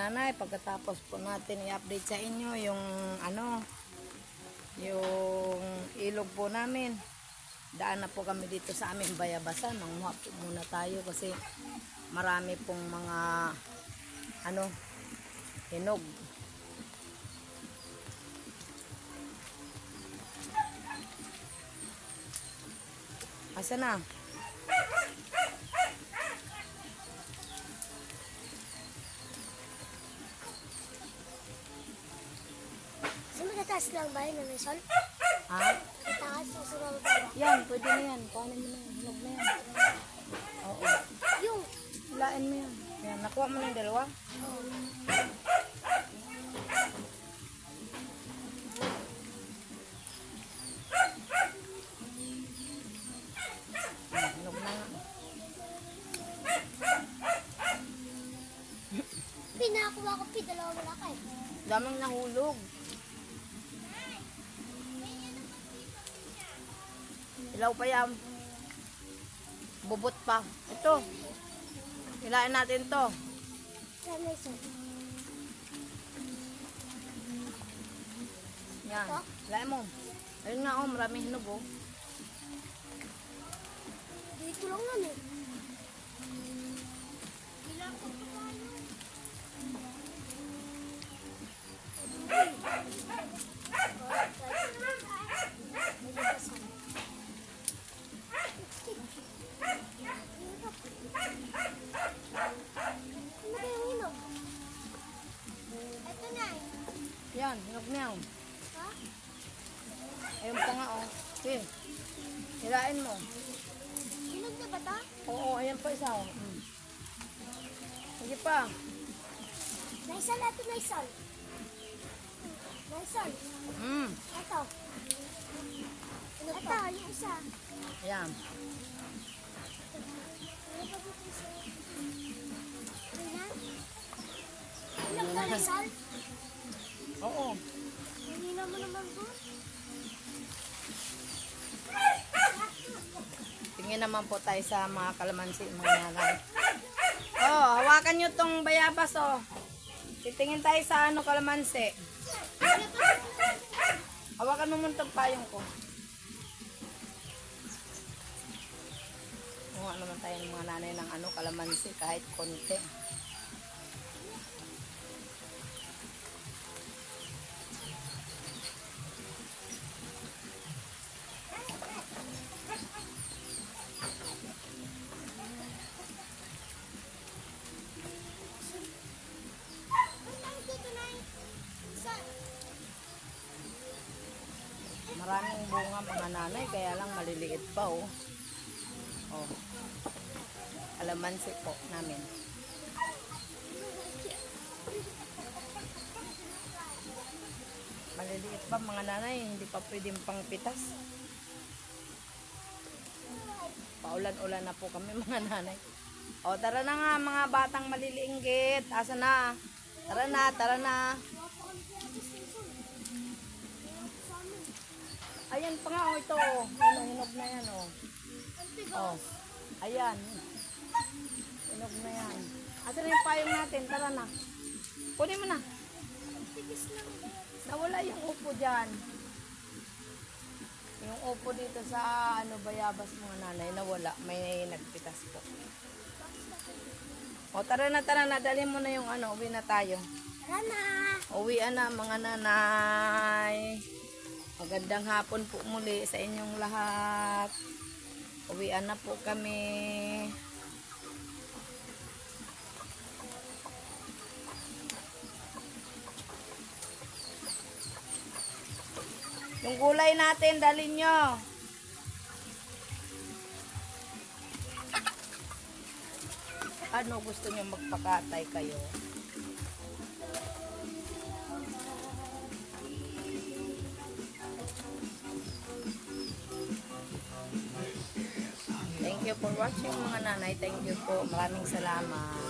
nanay, pagkatapos po natin i-update sa inyo yung ano, yung ilog po namin. Daan na po kami dito sa aming bayabasan. Manguha po muna tayo kasi marami pong mga ano, hinog. Asa na? Magataas lang ba yun, Sol? Ha? Mataas sa sunod ba? Yan, pwede na yan. Kuhanin mo na yan. Hinog na yan. Oo. Yung, Hilain mo yan. Yan, nakuha mo na yung dalawa. Nga. pinakuha ko, pi, dalawa wala kayo. Daming nahulog. Ilaw pa yan. Bubot pa. Ito. Hilain natin to. Yan. Hilain mo. Ayun nga oh, maraming hinog oh. Dito lang yan Yan, hinog na yan. Ha? Ayun pa nga oh. Sige. Hilain mo. Inog na ba ito? Oo, ayan pa isa oh. Mm. Sige pa. Naisal, ito naisal. Naisal. Mm. Ito. Ito, yung isa. Ayan. Ayan. Ilang na naisal? Oo. Hindi naman naman po. Tingin naman po tayo sa mga kalamansi, mga nanay. Oh, hawakan nyo tong bayabas, oh. Titingin tayo sa ano kalamansi. Hawakan mo muna tong payong ko. Kuha naman tayo ng mga nanay ng ano, kalamansi, kahit konti. Maraming bunga mga nanay, kaya lang maliliit pa, oh. Oh. Kalamansi po namin. Maliliit pa mga nanay, hindi pa pwedeng pangpitas. Paulan-ulan na po kami mga nanay. O tara na nga mga batang maliliinggit. Asa na? Tara na, tara na. Ayan pa nga oh ito. oh. Ano, hinog na yan oh. Oh. Ayan. Hinog na yan. Asa na yung payong natin? Tara na. Kunin mo na. Nawala yung upo dyan. Yung upo dito sa ano bayabas mga nanay nawala. May nagpitas po. O tara na tara na. Dali mo na yung ano. Uwi na tayo. Tara na! Uwi na mga nanay. Magandang hapon po muli sa inyong lahat. Uwian na po kami. Yung gulay natin, dalhin nyo. Ano gusto nyo magpakatay kayo? For watching mga nanay. Thank you po. Maraming salamat.